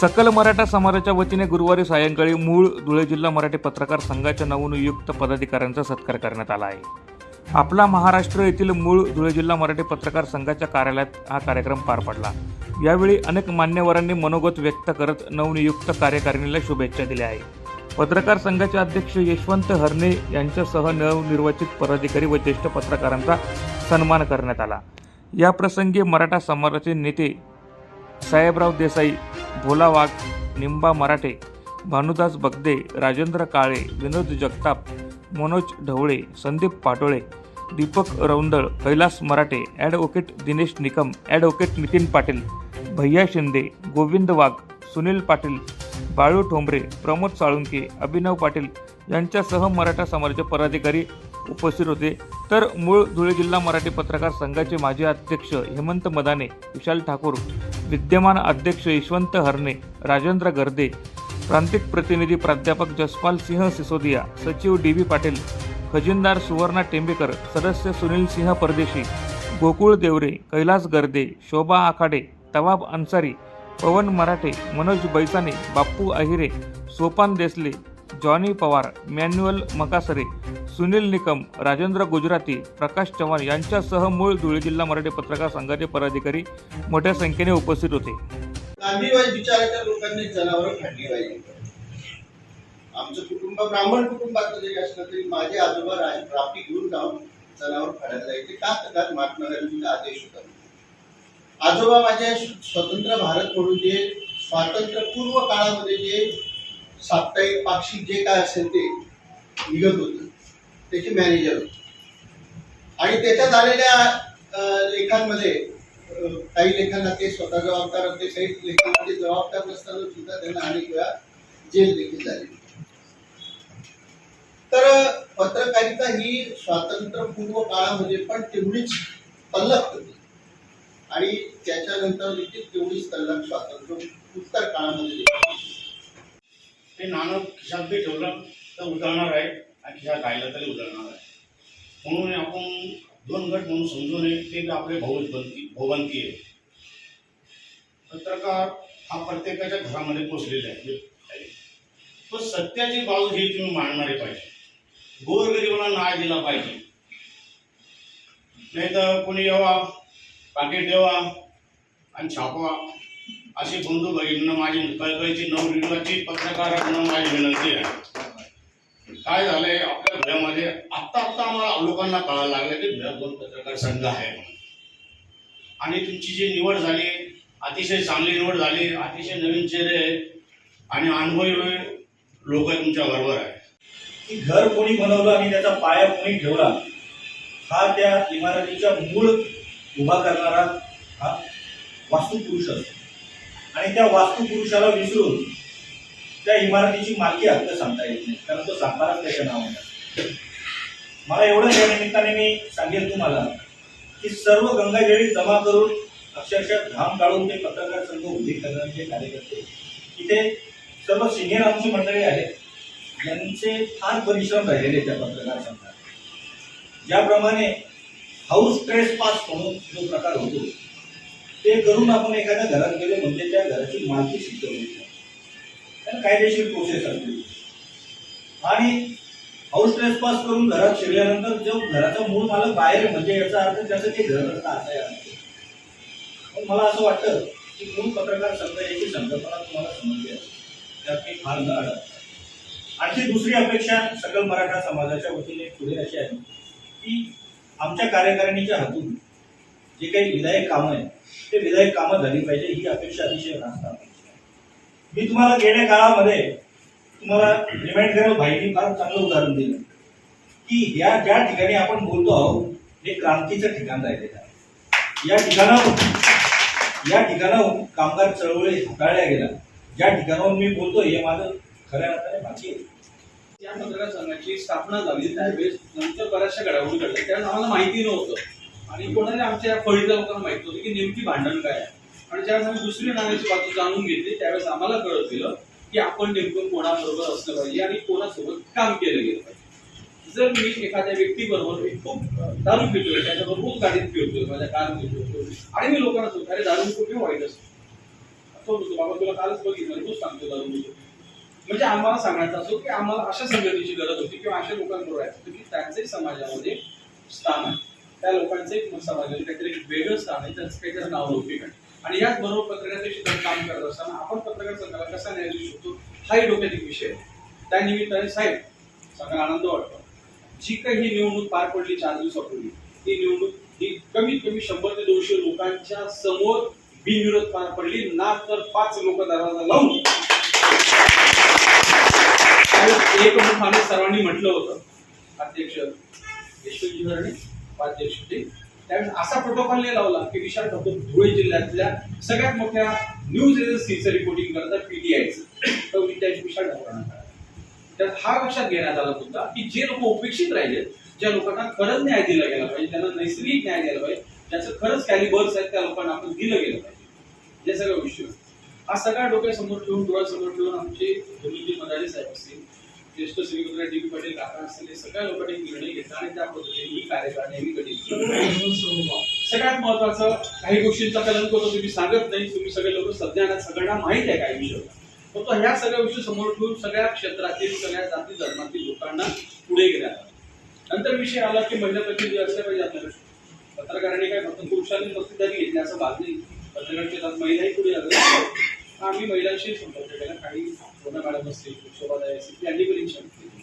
सकल मराठा समाजाच्या वतीने गुरुवारी सायंकाळी मूळ धुळे जिल्हा मराठी पत्रकार संघाच्या नवनियुक्त पदाधिकाऱ्यांचा सत्कार करण्यात आला आहे. आपला महाराष्ट्र येथील मूळ धुळे जिल्हा मराठी पत्रकार संघाच्या कार्यालयात हा कार्यक्रम पार पडला. यावेळी अनेक मान्यवरांनी मनोगत व्यक्त करत नवनियुक्त कार्यकारिणीला शुभेच्छा दिल्या आहेत. पत्रकार संघाचे अध्यक्ष यशवंत हरणे यांच्यासह नवनिर्वाचित पदाधिकारी व ज्येष्ठ पत्रकारांचा सन्मान करण्यात आला. याप्रसंगी मराठा समाजाचे नेते साहेबराव देसाई भोला वाघ निंबा मराठे भानुदास बगदे राजेंद्र काळे विनोद जगताप मनोज ढवळे संदीप पाटोळे दीपक रौंदळ कैलास मराठे ॲडव्होकेट दिनेश निकम ॲडव्होकेट नितीन पाटील भैया शिंदे गोविंद वाघ सुनील पाटील बाळू ठोंबरे प्रमोद साळुंके अभिनव पाटील यांच्यासह मराठा समाजाचे पदाधिकारी उपस्थित होते. तर मूळ धुळे जिल्हा मराठी पत्रकार संघाचे माजी अध्यक्ष हेमंत मदाने विशाल ठाकूर विद्यमान अध्यक्ष यशवंत हरणे राजेंद्र गर्दे प्रांतिक प्रतिनिधी प्राध्यापक जसपाल सिंह सिसोदिया सचिव डी व्ही पाटील खजिनदार सुवर्णा टेंबेकर सदस्य सुनील सिंह परदेशी गोकुळ देवरे कैलास गर्दे शोभा आखाडे तवाब अन्सारी पवन मराठे मनोज बैसाने बाप्पू अहिरे सोपान देसले जॉनी पवार मॅन्युअल मकासरे सुनील निकम राजेंद्र गुजराती प्रकाश चव्हाण यांच्यासह मूळ धुळे जिल्हा मराठी पत्रकार संघाचे पदाधिकारी मोठ्या संख्येने उपस्थित होते. गांधीवादी विचाराच्या लोकांनी जनावर खाल्ली पाहिजे. आमचं कुटुंब ब्राह्मण कुटुंबाचं जरी असलं तरी माझे आजोबा राज घेऊन जाऊन जनावर फाडायला जायचे. का तर महात्मा गांधींचा आदेश होता? आजोबा माझे स्वतंत्र भारत म्हणून जे स्वातंत्र्य पूर्व काळामध्ये जे साप्ताहिक पाक्षिक जे काय असेल ते निघत होतं. त्याचे मॅनेजर होते. आणि त्याच्यात आलेल्या लेखांमध्ये काही लेखांना ते स्वतः जबाबदार होते काही लेखांमध्ये जबाबदार नसताना सुद्धा त्यांना अनेक वेळा जेल देखील झाली. तर पत्रकारिता ही स्वातंत्र्यपूर्व काळामध्ये पण तेवढीच तल्लक होती. आणि त्याच्यानंतर देखील तेवढीच तल्लक स्वातंत्र्य उत्तर काळामध्ये देखील ते नाणं खिशात बी ठेवलं तर उधळणार आहे आणि खिशात राहिलं तरी उधळणार आहे म्हणून आपण दोन गट म्हणून समजू नये ते आपले भाऊच बनती भोवंती आहे. पत्रकार हा प्रत्येकाच्या घरामध्ये पोचलेला आहे. तो सत्याची बाजू ही तुम्ही मांडणारे पाहिजे. गोरगरीबाला न्याय दिला पाहिजे. नाही तर कोणी यावा पाकिट द्यावा आणि छापवा. अशी बंधू भगिनींना माझी कळकळीची नवनिर्वाचित पत्रकारांना माझी विनंती आहे. काय झालंय आपल्या धुळ्यामध्ये आत्ता आत्ता आम्हाला लोकांना कळायला लागलं की धुळ्यात दोन पत्रकार संघ आहे. आणि तुमची जी निवड झाली अतिशय चांगली निवड झाली अतिशय नवीन चेहरे आहेत आणि अनुभवी लोक तुमच्या बरोबर आहे की घर कोणी बनवलं आणि त्याचा पाया कोणी ठेवला हा त्या इमारतीच्या मूळ उभा करणारा हा वास्तुपुरुष असतो. आणि त्या वास्तुपुरुषाला विसरून त्या इमारतीची मालकी हक्क सांगता येत नाही कारण तो सांगणारच त्याच्या नावाने मला एवढं या निमित्ताने मी सांगेल तुम्हाला की सर्व गंगाजळी जमा करून अक्षरशः घाम काढून ते पत्रकार संघ उभे करण्याचे कार्यकर्ते इथे सर्व सिनियर आमची मंडळी आहेत यांचे फार परिश्रम राहिलेले त्या पत्रकार संघात. ज्याप्रमाणे हाऊस ट्रेस पास म्हणून जो प्रकार होतो ते करून आपण एखाद्या घरात गेलो म्हणजे त्या घराची मालकी सिद्ध होईल त्याला कायदेशीर प्रोसेस असते. आणि हाऊस ट्रेसपास करून घरात शिरल्यानंतर जो घराचा मूळ मालक बाहेर म्हणजे याचा अर्थ त्याचं ते घर असतं असं अर्थ. मला असं वाटतं की मूळ पत्रकार संघ याची संकल्पना तुम्हाला समजली असेल. त्यात मी फार न अडकतो आणखी दुसरी अपेक्षा सकल मराठा समाजाच्या वतीने पुढे अशी आहे की आमच्या कार्यकारिणीच्या हातून जे काही विधायक कामं आहेत ते विधायक कामं झाली पाहिजे ही अपेक्षा अतिशय रास्त अपेक्षा आहे. मी तुम्हाला गेल्या काळामध्ये तुम्हाला रिमाइंड करेल भाईनी फार चांगलं उदाहरण दिलं. की या ज्या ठिकाणी आपण बोलतो आहोत हे क्रांतीचं ठिकाण राहिलेलं आहे. या ठिकाणाहून या ठिकाणाहून कामगार चळवळी हाताळल्या गेल्या. ज्या ठिकाणाहून मी बोलतो हे माझं खऱ्या अर्थाने बाकी आहे. या मतदारसंघाची स्थापना झाली त्यावेळेस नंतर बऱ्याचशा घडामोडी घडल्या. त्यावेळेस आम्हाला माहिती नव्हतं. आणि कोणाला आमच्या या फळीच्या लोकांना माहीत होतं की नेमकी भांडण काय आहे. आणि ज्यावेळेस आम्ही दुसरी नाण्याची बाजू जाणून घेतली. त्यावेळेस आम्हाला कळत गेलं की आपण नेमकं कोणाबरोबर असलं पाहिजे आणि कोणासोबत काम केलं गेलं पाहिजे. जर मी एखाद्या व्यक्तीबरोबर खूप दारू पितोय त्याच्याबरोबर खूप गाडीत फिरतोय माझ्या कार फिरतोय आणि मी लोकांना सांगतो अरे दारू खूप वाईट असतो. फोन बाबा तुला कालच बघितलं तूच सांगतो दारू पितो." म्हणजे आम्हाला सांगायचं असो की आम्हाला अशा संगतीची गरज होती किंवा अशा लोकांबरोबर आहे की त्यांचंही समाजामध्ये स्थान आहे. त्या लोकांचं एक समाजामध्ये काहीतरी एक वेगळं स्थान आहे त्यांचं काहीतरी नाव लौकिक आहे. आणि याच बरोबर पत्रकाराच्या क्षेत्रात काम करत असताना आपण पत्रकार संघाला कसा न्याय देऊ शकतो हाही डोक्यात एक विषय आहे. त्या निमित्ताने साहेब सगळा आनंद वाटतो. जी काही ही निवडणूक पार पडली चार दिवसापूर्वी ती निवडणूक ही कमीत कमी शंभर ते दोनशे लोकांच्या समोर बिनविरोध पार पडली ना तर पाच लोक दरवाजा लावून एक एकमुखाने सर्वांनी म्हटलं होतं अध्यक्ष यशवंतजी उपाध्यक्ष ते त्यावेळेस असा प्रोटोकॉल लावला की विशाल ठाकूर धुळे जिल्ह्यातल्या सगळ्यात मोठ्या न्यूज एजन्सीचं रिपोर्टिंग करतात पीटीआयचं तर विशाल ठाकूरांना तर हा लक्षात घेण्यात आला मुद्दा की जे लोक उपेक्षित राहिले ज्या लोकांना खरंच न्याय दिला गेला पाहिजे त्यांना नैसर्गिक न्याय द्यायला पाहिजे ज्याचं खरंच कॅलिबर्स आहेत त्या लोकांना आपण दिलं गेलं पाहिजे. या सगळ्या गोष्टी हा सगळ्या डोक्यासमोर ठेवून डोळ्यासमोर ठेवून आमचे धनुजी मदारी साहेब असतील ज्येष्ठ श्रीमंत डी पी पाटील काका असतील सगळ्या लोकांनी एक निर्णय घेतला आणि त्या पद्धतीने ही कार्यकाळ नेहमी कधी सगळ्यात महत्वाचं काही गोष्टींचा कलंक होतो तुम्ही सांगत नाही तुम्ही सगळे लोक सज्ञानात सगळ्यांना माहीत आहे काही विषय. फक्त ह्या सगळ्या गोष्टी समोर ठेवून सगळ्या क्षेत्रातील सगळ्या जाती धर्मातील लोकांना पुढे गेल्या. नंतर विषय आला की महिला प्रतिनिधी असल्या पाहिजे आपल्याला. पत्रकारांनी काय फक्त पुरुषांनी पत्रिकारी घेतली असं भाग नाही. पत्रकार क्षेत्रात महिलाही पुढे आल्या आम्ही महिलांशी संपर्क केला. काही सोना मॅडम असतील शोभादाई असतील त्यांनी पण इच्छा केली